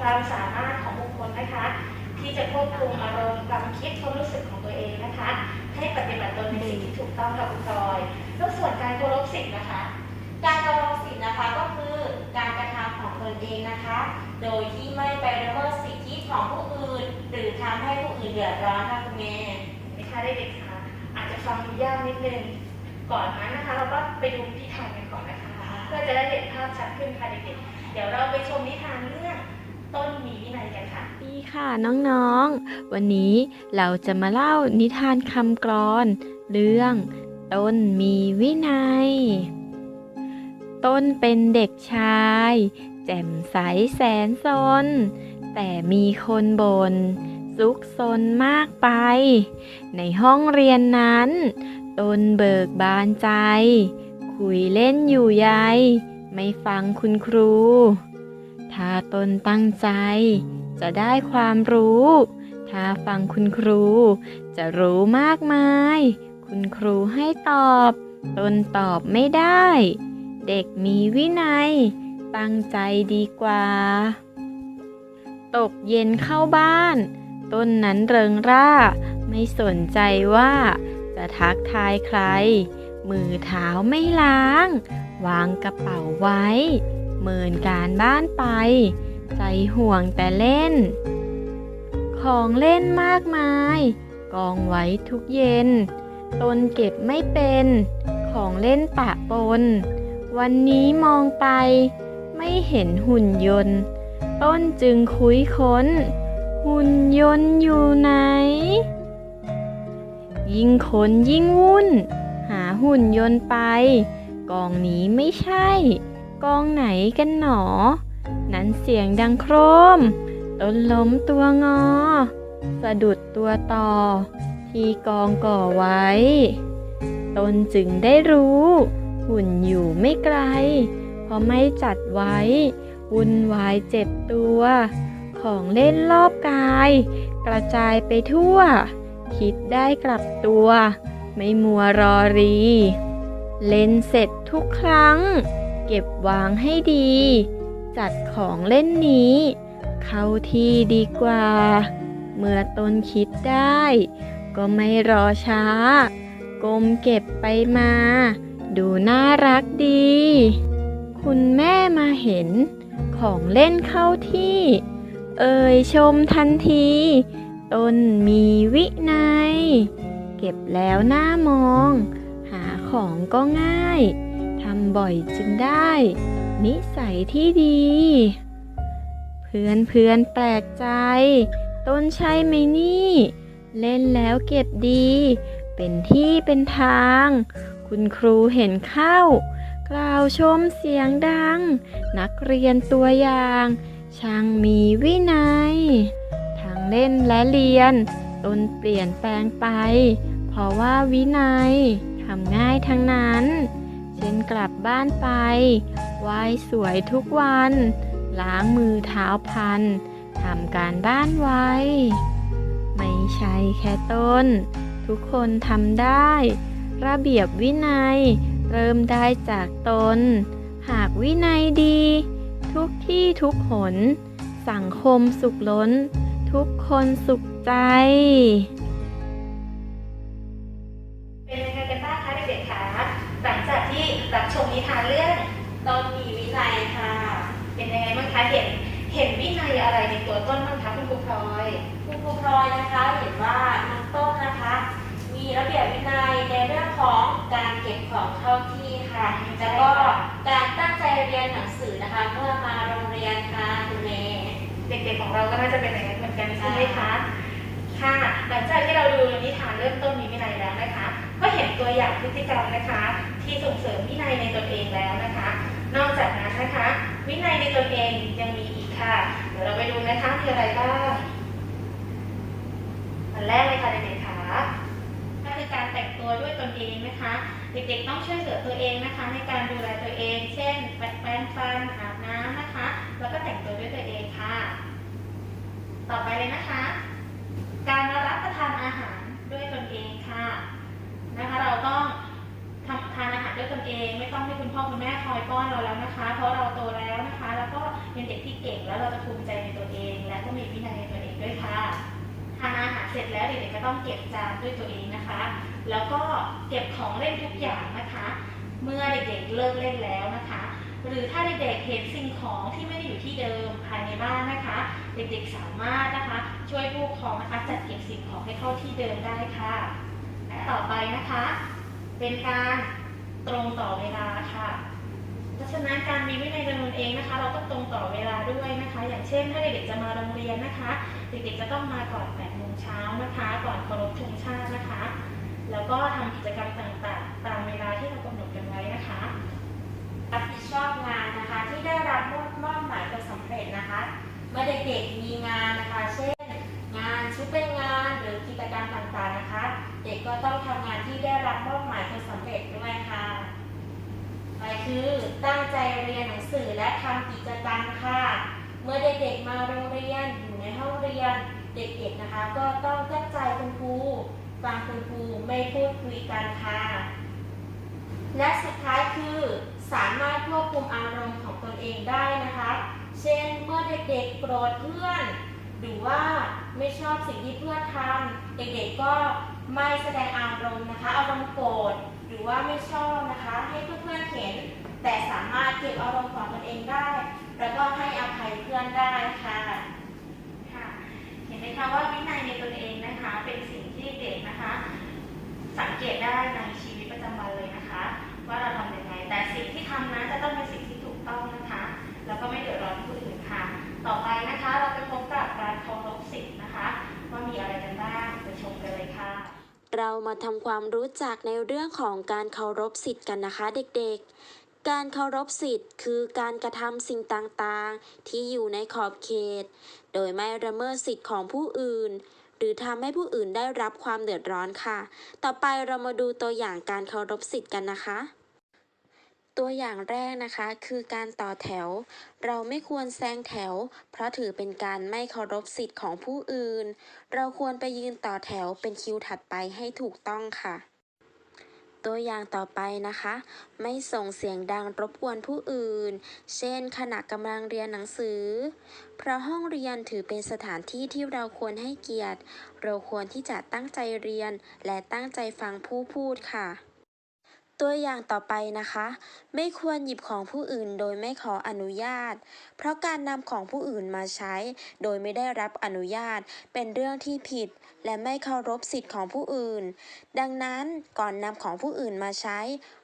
คือความสามารถของบุคคลนะคะ ที่จะควบคุมอารมณ์ความคิดความรู้สึกของตัวเองนะคะ ให้ปฏิบัติตนในสิ่งที่ถูกต้องกับคุณพลอยแล้วส่วนการเคารพสิทธิ์นะคะ การเคารพสิทธินะคะก็คือการกระทำของตนเองนะคะ โดยที่ไม่ไปละเมิดสิทธิของผู้อื่น หรือทำให้ผู้อื่นเดือดร้อนค่ะคุณแม่นะคะเด็กๆคะอาจจะฟังดูยากนิดนึงก่อนนั้นนะคะ เราก็ไปดูนิทานกันก่อนนะคะ เพื่อจะได้เห็นภาพชัดขึ้นค่ะเด็กๆเดี๋ยวเราไปชมนิทานเรื่อง ต้นมีวินัยกันค่ะดีค่ะน้องๆ วันนี้เราจะมาเล่านิทานคำกรอน เรื่อง ต้นมีวินัย ต้นเป็นเด็กชาย แจ่มใสแสนซน แต่มีคนบนซุกซนมากไป ในห้องเรียนนั้น ต้นเบิกบานใจ คุยเล่นอยู่ใย ไม่ฟังคุณครู ถ้าตนตั้งใจ จะได้ความรู้ ถ้าฟังคุณครู จะรู้มากมาย คุณครูให้ตอบ ตนตอบไม่ได้ เด็กมีวินัย ตั้งใจดีกว่า ตกเย็นเข้าบ้าน ต้นนั้นเริงร่า ไม่สนใจว่า จะทักทายใคร มือเท้าไม่ล้าง วางกระเป๋าไว้ เมินการบ้านไป ใจห่วงแต่เล่น ของเล่นมากมาย กองไว้ทุกเย็น ตนเก็บไม่เป็น ของเล่นปะปน วันนี้มองไป ไม่เห็นหุ่นยนต์ ต้นจึงคุยค้น หุ่นยนต์อยู่ไหน ยิ่งค้นยิ่งวุ่น หาหุ่นยนต์ไป กองนี้ไม่ใช่ กองไหนกันหนอ นั้นเสียงดังโครม ต้นล้มตัวงอ สะดุดตัวต่อ ที่กองก่อไว้ ตนจึงได้รู้ หุ่นอยู่ไม่ไกล เพราะไม่จัดไว้ วุ่นวายเจ็บตัว ของเล่นรอบกาย กระจายไปทั่ว คิดได้กลับตัว ไม่มัวรอรี เล่นเสร็จทุกครั้ง เก็บวางให้ดี จัดของเล่นนี้ เข้าที่ดีกว่า เมื่อตนคิดได้ ก็ไม่รอช้า ก้มเก็บไปมา ดูน่ารักดี คุณแม่มาเห็น ของเล่นเข้าที่ เอ่ยชมทันทีต้นมีวินัย เก็บแล้วหน้ามอง หาของก็ง่าย ทำบ่อยจึงได้ นิสัยที่ดี เพื่อนเพื่อนแปลกใจ ต้นใช่ไหมนี่ เล่นแล้วเก็บดี เป็นที่เป็นทาง คุณครูเห็นเข้า กล่าวชมเสียงดัง นักเรียนตัวอย่าง ช่างมีวินัย ทั้งเล่นและเรียน ต้นเปลี่ยนแปลงไป เพราะว่าวินัยทำง่ายทั้งนั้น เช่นกลับบ้านไปไหว้สวยทุกวัน ล้างมือเท้าพันทำการบ้านไว้ ไม่ใช่แค่ต้น ทุกคนทำได้ ระเบียบวินัย เริ่มได้จากตน หากวินัยดี ทุกที่ทุกหน สังคมสุขล้น ทุกคนสุขใจ นิทานเรื่องต้นมีวินัยค่ะ เป็นยังไงบ้างคะเห็นเห็นวินัยอะไรในตัวต้นบ้างคะคุณครูพลอยคุณครูพลอยนะคะเห็นว่าน้องต้นนะคะ มีระเบียบวินัยในเรื่องของการเก็บของเข้าที่ค่ะแล้วก็การตั้งใจเรียนหนังสือนะคะ เมื่อมาโรงเรียนค่ะคุณเมย์เด็กๆของเราก็น่าจะเป็นอย่างนั้นเหมือนกันใช่ไหมคะ ค่ะ หลังจากที่เราดูนิทานเริ่มต้นมีวินัยแล้วนะคะ ก็เห็นตัวอย่างพฤติกรรมนะคะ ที่ส่งเสริมวินัยในตนเองแล้วนะคะ นอกจากนั้นนะคะ วินัยในตนเองยังมีอีกค่ะ เดี๋ยวเราไปดูนะคะมีอะไรบ้างอันแรกเลยค่ะเด็กๆค่ะก็คือการแต่งตัวด้วยตนเองนะคะ เด็กๆต้องช่วยเหลือตัวเองนะคะ ในการดูแลตัวเอง เช่นแปรงฟันอาบน้ำนะคะ แล้วก็แต่งตัวด้วยตัวเองค่ะ ต่อไปเลยนะคะ พ่อคุณแม่คอยป้อนเราแล้วนะคะ เพราะเราโตแล้วนะคะ แล้วก็เป็นเด็กที่เก่งแล้วเราจะภูมิใจในตัวเอง และก็มีวินัยในตัวเองด้วยค่ะทานอาหารเสร็จแล้วเด็กๆก็ต้องเก็บจานด้วยตัวเองนะคะ แล้วก็เก็บของเล่นทุกอย่างนะคะ เมื่อเด็กๆเลิกเล่นแล้วนะคะ หรือถ้าเด็กๆเห็นสิ่งของที่ไม่ได้อยู่ที่เดิมภายในบ้านนะคะ เด็กๆสามารถนะคะ ช่วยผู้ปกครองนะคะจัดเก็บสิ่งของให้เข้าที่เดิมได้ค่ะและต่อไปนะคะ เป็นการ ตรงต่อเวลาค่ะเพราะฉะนั้นการมีวินัยในตนเองนะคะ เราต้องตรงต่อเวลาด้วยนะคะ อย่างเช่น ถ้าเด็กๆจะมาโรงเรียนนะคะ เด็กๆจะต้องมาก่อน8โมงเช้านะคะ ก่อนเคารพธงชาตินะคะ แล้วก็ทำกิจกรรมต่างๆ ตามเวลาที่เรากำหนดกันไว้นะคะรับผิดชอบงานนะคะที่ได้รับมอบมอบหมายจนสำเร็จนะคะเมื่อเด็กๆมีงานนะคะ เช่น งานชุดเป็นงานหรือกิจกรรมต่างๆนะคะ เด็กก็ต้องทำงานที่ได้รับมอบหมายจนสำเร็จ คือตั้งใจเรียนหนังสือและทำกิจกรรมค่ะ เมื่อเด็กๆมาโรงเรียนอยู่ในห้องเรียนเด็กๆนะคะ ก็ต้องตั้งใจคุณครูฟังคุณครูไม่พูดคุยกันค่ะ และสุดท้ายคือ สามารถควบคุมอารมณ์ของตนเองได้นะคะ เช่นเมื่อเด็กๆโกรธเพื่อน หรือว่าไม่ชอบสิ่งที่เพื่อนทำเด็กๆก็ไม่แสดงอารมณ์นะคะ อารมณ์โกรธ หรือว่าไม่ชอบนะคะ ให้เพื่อนๆเห็น แต่สามารถเก็บอารมณ์ของตนเองได้ แล้วก็ให้อภัยเพื่อนได้ค่ะค่ะ เห็นไหมคะว่าวินัยในตนเองนะคะ เป็นสิ่งที่เด็กนะคะ สังเกตได้ในชีวิตประจำวันเลยนะคะ ว่าเราทำยังไง แต่สิ่งที่ทำนั้นจะต้องเป็นสิ่งที่ถูกต้องนะคะ แล้วก็ไม่เดือดร้อนผู้อื่นค่ะ ต่อไปนะคะเราไปพบกับการเคารพสิทธิ์นะคะ ว่ามีอะไรกันบ้างไปชมกันเลยค่ะ เรามาทำความรู้จักในเรื่องของการเคารพสิทธิ์กันนะคะเด็กๆ การเคารพสิทธิ์คือการกระทำสิ่งต่างๆ ที่อยู่ในขอบเขต โดยไม่ละเมิดสิทธิ์ของผู้อื่น หรือทำให้ผู้อื่นได้รับความเดือดร้อนค่ะ ต่อไปเรามาดูตัวอย่างการเคารพสิทธิ์กันนะคะ ตัวอย่างแรกนะคะคือการต่อแถว เราไม่ควรแซงแถว เพราะถือเป็นการไม่เคารพสิทธิ์ของผู้อื่น เราควรไปยืนต่อแถวเป็นคิวถัดไปให้ถูกต้องค่ะ ตัวอย่างต่อไปนะคะ ไม่ส่งเสียงดังรบกวนผู้อื่น เช่น ขณะกำลังเรียนหนังสือ เพราะห้องเรียนถือเป็นสถานที่ที่เราควรให้เกียรติ เราควรที่จะตั้งใจเรียนและตั้งใจฟังผู้พูดค่ะ ตัวอย่างต่อไปนะคะ ไม่ควรหยิบของผู้อื่นโดยไม่ขออนุญาต เพราะการนำของผู้อื่นมาใช้ โดยไม่ได้รับอนุญาต เป็นเรื่องที่ผิด และไม่เคารพสิทธิ์ของผู้อื่น ดังนั้นก่อนนำของผู้อื่นมาใช้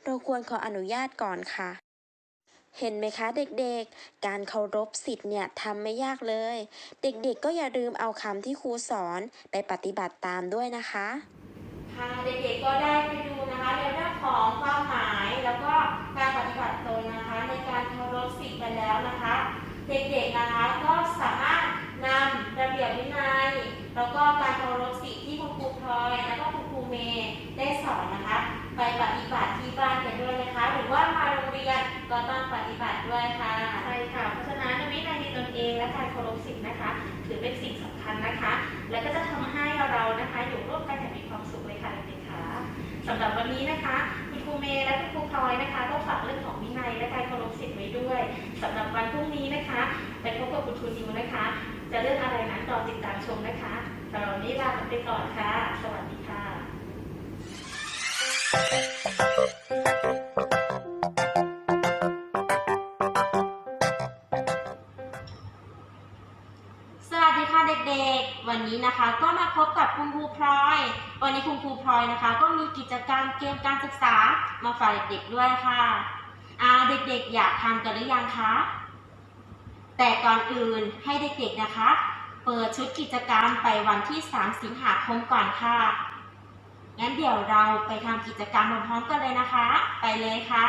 เราควรขออนุญาตก่อนค่ะเห็นไหมคะเด็กๆ การเคารพสิทธิ์เนี่ยทำไม่ยากเลย เด็กๆ ก็อย่าลืมเอาคำที่ครูสอนไปปฏิบัติตามด้วยนะคะ ค่ะเด็กๆ ก็ได้ไปดูนะคะในเรื่อง ของความหมายแล้วก็การปฏิบัติตนนะคะ ในการเคารพสิทธิ์ไปแล้วนะคะ เด็กๆนะคะก็สามารถนำระเบียบวินัย แล้วก็การเคารพสิทธิ์ที่คุณครูพลอยแล้วก็คุณครูเมย์ได้สอนนะคะ ไปปฏิบัติที่บ้านกันด้วยนะคะ หรือว่ามาโรงเรียนก็ต้องปฏิบัติด้วยค่ะใช่ค่ะเพราะฉะนั้นวินัยในตนเองและการเคารพสิทธิ์นะคะ ถือเป็นสิ่งสำคัญนะคะ และก็จะทำให้เรานะคะอยู่ร่วมกันอย่างมีความ สำหรับวันนี้นะคะคุณครูเมย์และคุณครูพลอยนะคะก็ฝากเรื่องของวินัยและการเคารพสิทธิ์ไว้ด้วยสำหรับวันพรุ่งนี้นะคะไปพบกับคุณครูนิวนะคะ จะเรื่องอะไรนั้นรอติดตามชมนะคะสำหรับวันนี้ลาไปก่อนค่ะ สวัสดีค่ะ นะคะ ก็มาพบกับคุณครูพลอย วันนี้คุณครูพลอยนะคะ ก็มีกิจกรรมเกมการศึกษามาฝากเด็กๆด้วยค่ะอาเด็กๆอยากทำกันหรือยังคะ แต่ก่อนอื่นให้เด็กๆนะคะ เปิดชุดกิจกรรมไปวันที่ 3 สิงหาคมก่อนค่ะ งั้นเดี๋ยวเราไปทำกิจกรรมพร้อมๆกันเลยนะคะ ไปเลยค่ะ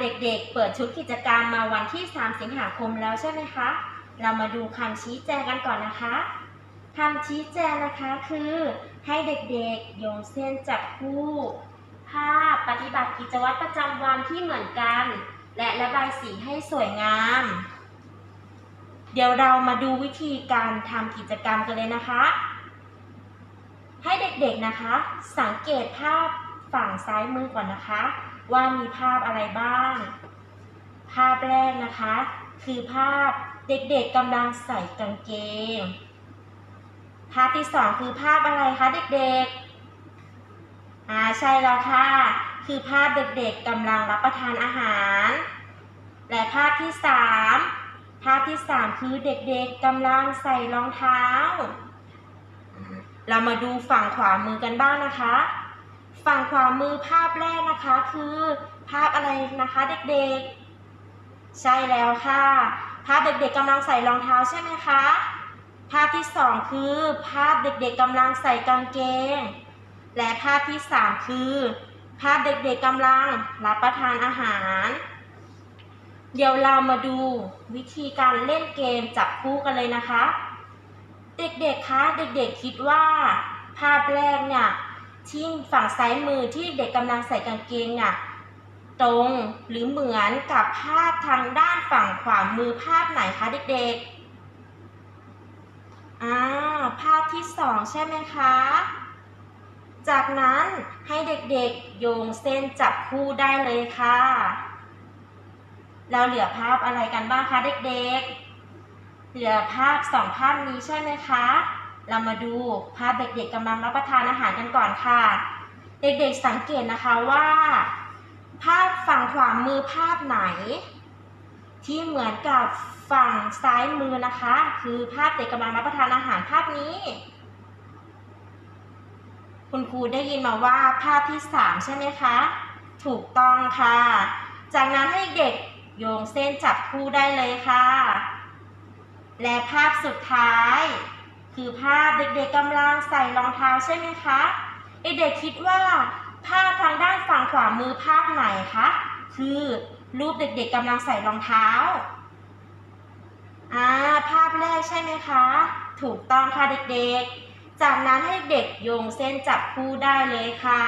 เด็กๆ เปิดชุดกิจกรรมมาวันที่ 3 สิงหาคมแล้วใช่ไหมคะ เรามาดูคำชี้แจงกันก่อนนะคะคำชี้แจงนะคะคือให้เด็กๆโยงเส้นจับคู่ภาพปฏิบัติกิจวัตรประจำวันที่เหมือนกัน และระบายสีให้สวยงาม เดี๋ยวเรามาดูวิธีการทำกิจกรรมกันเลยนะคะ ให้เด็กๆนะคะ สังเกตภาพฝั่งซ้ายมือก่อนนะคะ ว่ามีภาพอะไรบ้าง ภาพแรกนะคะ คือภาพ เด็กๆกำลังใส่กางเกง ภาพที่สองคือภาพอะไรคะเด็กๆ อ่าใช่แล้วค่ะ คือภาพเด็กๆกำลังรับประทานอาหาร และภาพที่สามภาพที่สามคือเด็กๆกำลังใส่รองเท้า เรามาดูฝั่งขวามือกันบ้างนะคะ ฝั่งขวามือภาพแรกนะคะคือภาพอะไรนะคะเด็กๆ ใช่แล้วค่ะ ภาพเด็กๆกำลังใส่รองเท้าใช่ไหมคะ ภาพที่สองคือ ภาพเด็กๆกำลังใส่กางเกง และภาพที่สามคือ ภาพเด็กๆกำลังรับประทานอาหาร เดี๋ยวเรามาดูวิธีการเล่นเกมจับคู่กันเลยนะคะ เด็กๆคะเด็กๆคิดว่า ภาพแรกเนี่ยที่ฝั่งซ้ายมือที่เด็กกำลังใส่กางเกงเนี่ย ตรงหรือเหมือนกับภาพทางด้านฝั่งขวามือภาพไหนคะเด็กๆอ่าภาพที่สองใช่ไหมคะ จากนั้นให้เด็กๆโยงเส้นจับคู่ได้เลยค่ะ เราเหลือภาพอะไรกันบ้างคะเด็กๆ เหลือภาพสองภาพนี้ใช่ไหมคะ เรามาดูภาพเด็กๆกำลังรับประทานอาหารกันก่อนค่ะ เด็กๆสังเกตนะคะว่า ภาพฝั่งขวามือภาพไหน ที่เหมือนกับฝั่งซ้ายมือนะคะ คือภาพเด็กกำลังรับประทานอาหารภาพนี้ คุณครูได้ยินมาว่าภาพที่สามใช่ไหมคะ ถูกต้องค่ะ จากนั้นให้เด็กโยงเส้นจับคู่ได้เลยค่ะ และภาพสุดท้าย คือภาพเด็กๆกำลังใส่รองเท้าใช่ไหมคะเด็กๆคิดว่า ภาพทางด้านฝั่งขวามือภาพไหนคะ คือรูปเด็กๆกำลังใส่รองเท้าอ่าภาพแรกใช่ไหมคะ ถูกต้องค่ะเด็กๆ จากนั้นให้เด็กโยงเส้นจับคู่ได้เลยค่ะ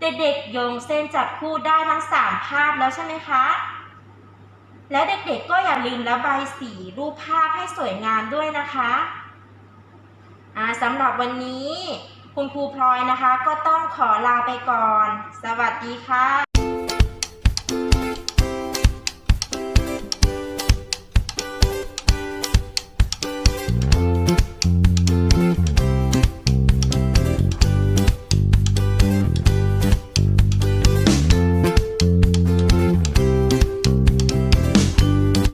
เด็กๆโยงเส้นจับคู่ได้ทั้งสามภาพแล้วใช่ไหมคะ และเด็กๆก็อย่าลืมระบายสีรูปภาพให้สวยงามด้วยนะคะอ่าสำหรับวันนี้ คุณครูพลอยนะคะ ก็ต้องขอลาไปก่อน สวัสดีค่ะ